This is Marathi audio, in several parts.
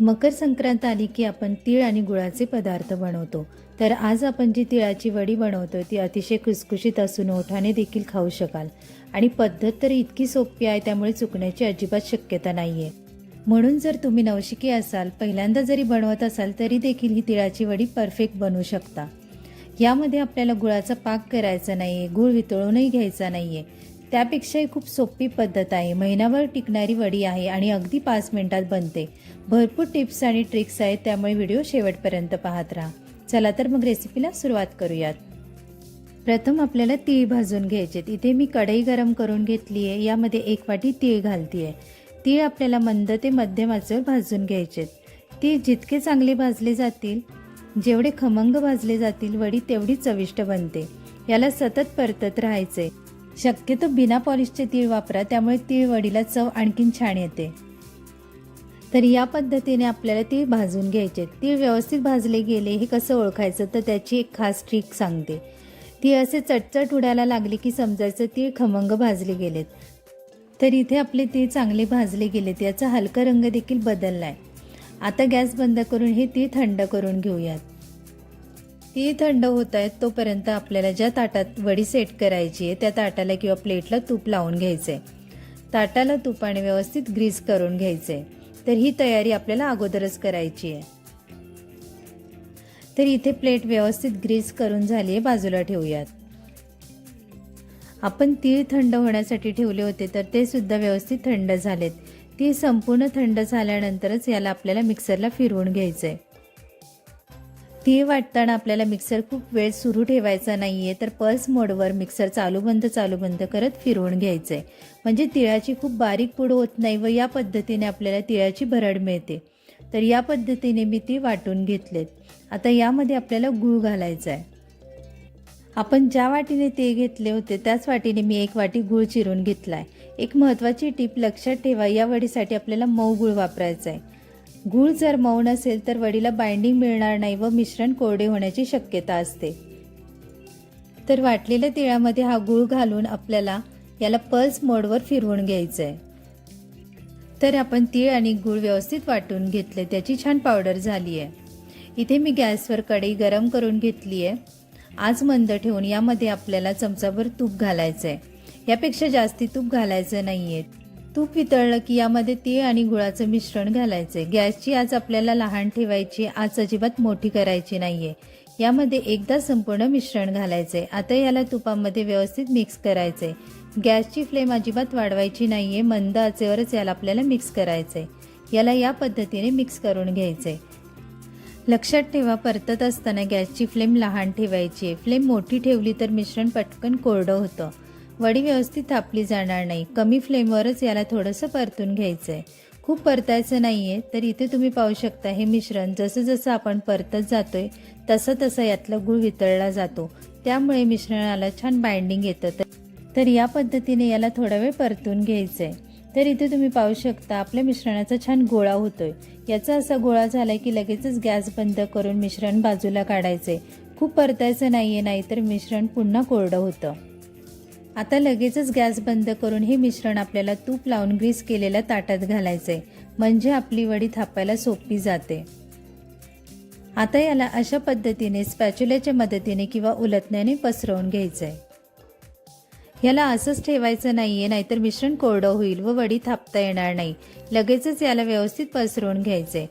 मकर संक्रांत आली की आपण तीळ आणि गुळाचे पदार्थ बनवतो. तर आज आपण जी तिळाची वडी बनवतो ती अतिशय खुसखुशीत असून ओठाने देखील खाऊ शकाल. आणि पद्धत तर इतकी सोपी आहे त्यामुळे चुकण्याची अजिबात शक्यता नाही आहे म्हणून जर तुम्ही नवशिकी असाल पहिल्यांदा जरी बनवत असाल तरी देखील ही तिळाची वडी परफेक्ट बनवू शकता. यामध्ये आपल्याला गुळाचा पाक करायचा नाही आहे गुळ वितळूनही घ्यायचा नाही आहे त्यापेक्षाही खूप सोपी पद्धत आहे. महिनाभर टिकणारी वडी आहे आणि अगदी पाच मिनिटात बनते. भरपूर टिप्स आणि ट्रिक्स आहेत त्यामुळे व्हिडिओ शेवटपर्यंत पाहत राहा. चला तर मग रेसिपीला सुरुवात करूयात. प्रथम आपल्याला तीळ भाजून घ्यायचे इथे मी कढई गरम करून घेतली आहे यामध्ये एक वाटी तीळ घालते आहे तीळ आपल्याला मंद ते मध्यम आचेवर भाजून घ्यायचे तीळ जितके चांगले भाजले जातील जेवढे खमंग भाजले जातील वडी तेवढी चविष्ट बनते. याला सतत परतत राहायचे शक्यतो बिना पॉलिशचे तीळ वापरा त्यामुळे तीळ वडीला चव आणखीन छान येते. तर या पद्धतीने आपल्याला तीळ भाजून घ्यायचे तीळ व्यवस्थित भाजले गेले हे कसं ओळखायचं तर त्याची एक खास ट्रिक सांगते. ती असे चटचट उडायला लागली की समजायचं तीळ खमंग भाजले गेलेत. तर इथे आपले तीळ चांगले भाजले गेलेत याचा हलका रंग देखील बदलला आहे आता गॅस बंद करून हे तीळ थंड करून घेऊयात. ती थंड होत आहेत तोपर्यंत आपल्याला ज्या ताटात वडी सेट करायची आहे त्या ताटाला किंवा प्लेटला तूप लावून घ्यायचं आहे ताटाला तुपाने व्यवस्थित ग्रीस करून घ्यायचं आहे तर ही तयारी आपल्याला अगोदरच करायची आहे. तर इथे प्लेट व्यवस्थित ग्रीस करून झाली आहे बाजूला ठेवूयात. आपण तीळ थंड होण्यासाठी ठेवले होते तर ते सुद्धा व्यवस्थित थंड झालेत. ती संपूर्ण थंड झाल्यानंतरच याला आपल्याला मिक्सरला फिरवून घ्यायचं आहे ते वाटताना आपल्याला मिक्सर खूप वेळ सुरू ठेवायचा नाही आहे तर पल्स मोडवर मिक्सर चालू बंद चालू बंद करत फिरवून घ्यायचं आहे म्हणजे तिळाची खूप बारीक पूड होत नाही व या पद्धतीने आपल्याला तिळाची भरड मिळते. तर या पद्धतीने मी ती वाटून घेतलेत. आता यामध्ये आपल्याला गूळ घालायचा आहे आपण ज्या वाटीने ते घेतले होते त्याच वाटीने मी एक वाटी गूळ चिरून घेतला आहे एक महत्त्वाची टीप लक्षात ठेवा या वडीसाठी आपल्याला मऊ गूळ वापरायचा आहे गूळ जर मऊ नसेल तर वडीला बाइंडिंग मिळणार नाही व मिश्रण कोरडे होण्याची शक्यता असते. तर वाटलेल्या तिळामध्ये हा गूळ घालून आपल्याला याला पल्स मोडवर फिरवून घ्यायचं आहे तर आपण तीळ आणि गूळ व्यवस्थित वाटून घेतले. त्याची छान पावडर झाली आहे इथे मी गॅसवर कढई गरम करून घेतली आहे आज मंद ठेवून यामध्ये आपल्याला चमचाभर तूप घालायचं आहे यापेक्षा जास्ती तूप घालायचं नाही आहे तूप वितळलं की यामध्ये तीळ आणि गुळाचं मिश्रण घालायचं आहे गॅसची आज आपल्याला लहान ठेवायची आज अजिबात मोठी करायची नाही आहे यामध्ये एकदा संपूर्ण मिश्रण घालायचं आहे आता याला तुपामध्ये व्यवस्थित मिक्स करायचं आहे गॅसची फ्लेम अजिबात वाढवायची नाही आहे मंद आचेवरच याला आपल्याला मिक्स करायचं आहे याला या पद्धतीने मिक्स करून घ्यायचे लक्षात ठेवा परतत असताना गॅसची फ्लेम लहान ठेवायची आहे. फ्लेम मोठी ठेवली तर मिश्रण पटकन कोरडं होतं. वडी व्यवस्थित थापली जाणार नाही. कमी फ्लेमवरच याला थोडंसं परतून घ्यायचं आहे खूप परतायचं नाही आहे तर इथे तुम्ही पाहू शकता हे मिश्रण. जसं जसं आपण परतत आहे तसं तसं यातला गूळ वितळला जातो. त्यामुळे मिश्रणाला छान बाइंडिंग येतं. तर या पद्धतीने याला थोडा वेळ परतून घ्यायचं आहे तर इथे तुम्ही पाहू शकता आपल्या मिश्रणाचा छान गोळा होतोय. याचा असा गोळा झाला की लगेचच गॅस बंद करून मिश्रण बाजूला काढायचे खूप परतायचं नाहीये नाहीतर मिश्रण पुन्हा कोरडं होतं. आता लगेचच गॅस बंद करून हे मिश्रण आपल्याला तूप लावून ग्रीस केलेल्या ताटात घालायचंय. म्हणजे आपली वडी थापायला सोपी जाते. आता याला अशा पद्धतीने स्पॅच्युल्याच्या मदतीने किंवा उलटण्याने पसरवून घ्यायचंय. याला असंच ठेवायचं नाहीये नाहीतर मिश्रण कोरडं होईल व वडी थापता येणार नाही. लगेचच याला व्यवस्थित पसरवून घ्यायचंय.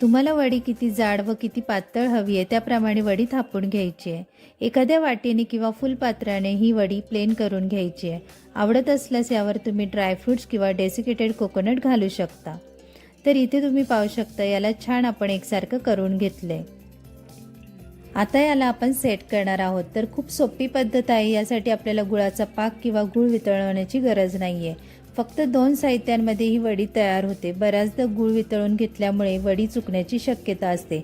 तुम्हाला वडी किती जाड व किती पातळ हवी आहे त्याप्रमाणे वडी थापून घ्यायची आहे. एखाद्या वाटीने किंवा फुलपात्राने ही वडी प्लेन करून घ्यायची आहे. आवडत असल्यास यावर तुम्ही ड्रायफ्रुट्स किंवा डेसिकेटेड कोकोनट घालू शकता. तर इथे तुम्ही पाहू शकता याला छान आपण एकसारखं करून घेतलंय आता याला आपण सेट करणार आहोत. तर खूप सोपी पद्धत आहे यासाठी आपल्याला गुळाचा पाक किंवा गुळ वितळवण्याची गरज नाही आहे फक्त दोन साहित्यांमध्ये ही वडी तयार होते. बऱ्याचदा गुळ वितळून घेतल्यामुळे वडी चुकण्याची शक्यता असते.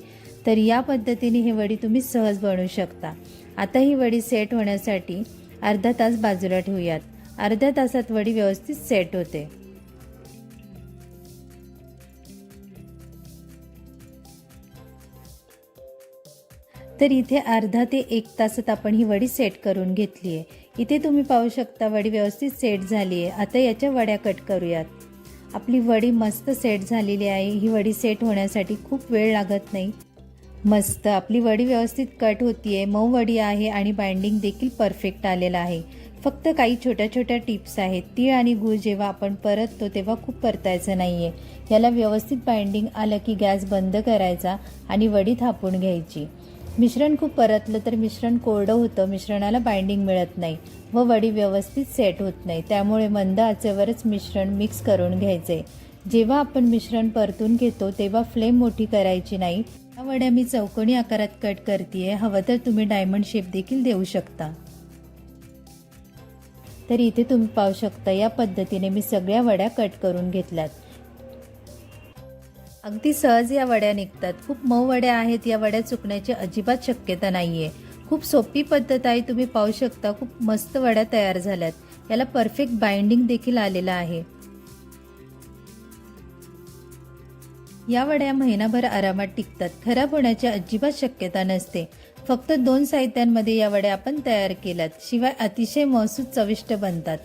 तर या पद्धतीने ही वडी तुम्ही सहज बनवू शकता. आता ही वडी सेट होण्यासाठी अर्धा तास बाजूला ठेवूयात. अर्ध्या तासात वडी व्यवस्थित सेट होते. तर इथे अर्धा ते एक तासात आपण ही वडी सेट करून घेतली आहे इथे तुम्ही पाहू शकता वडी व्यवस्थित सेट झाली आहे. आता याच्या वड्या कट करूयात. आपली वडी मस्त सेट झालेली आहे. ही वडी सेट होण्यासाठी खूप वेळ लागत नाही. मस्त. आपली वडी व्यवस्थित कट होतीये. मऊ वडी आहे आणि बाइंडिंग देखील परफेक्ट आलेलं आहे. फक्त काही छोट्या छोट्या टिप्स आहेत. तीळ आणि गूळ जेव्हा आपण परततो तेव्हा खूप परतायचं नाही आहे याला व्यवस्थित बाइंडिंग आलं की गॅस बंद करायचा आणि वडी थापून घ्यायची. मिश्रण खूप परतलं तर मिश्रण कोरडं होतं मिश्रणाला बाइंडिंग मिळत नाही व वडी व्यवस्थित सेट होत नाही. त्यामुळे मंद आचेवरच मिश्रण मिक्स करून घ्यायचे. जेव्हा आपण मिश्रण परतून घेतो तेव्हा फ्लेम मोठी करायची नाही. या वड्या मी चौकोनी आकारात कट करते हवं तर तुम्ही डायमंड शेप देखील देऊ शकता. तर इथे तुम्ही पाहू शकता या पद्धतीने मी सगळ्या वड्या कट करून घेतल्यात. अगदी सहज या वड्या निघतात. खूप मऊ वड्या आहेत. या वड्या चुकण्याची अजिबात शक्यता नाही आहे खूप सोपी पद्धत आहे. तुम्ही पाहू शकता खूप मस्त वड्या तयार झाल्यात. याला परफेक्ट बाइंडिंग देखील आलेलं आहे. या वड्या महिनाभर आरामात टिकतात. खराब होण्याची अजिबात शक्यता नसते. फक्त दोन साहित्यांमध्ये या वड्या आपण तयार केल्यात. शिवाय अतिशय महसूद चविष्ट बनतात.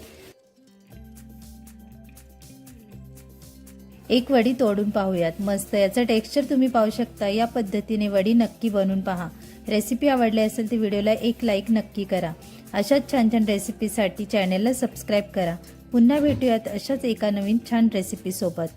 एक वडी तोडून पाहूयात. मस्त याचं टेक्स्चर तुम्ही पाहू शकता. या पद्धतीने वडी नक्की बनवून पहा. रेसिपी आवडली असेल तर व्हिडिओला एक लाईक नक्की करा. अशाच छान छान रेसिपीसाठी चॅनेलला सबस्क्राईब करा. पुन्हा भेटूयात अशाच एका नवीन छान रेसिपीसोबत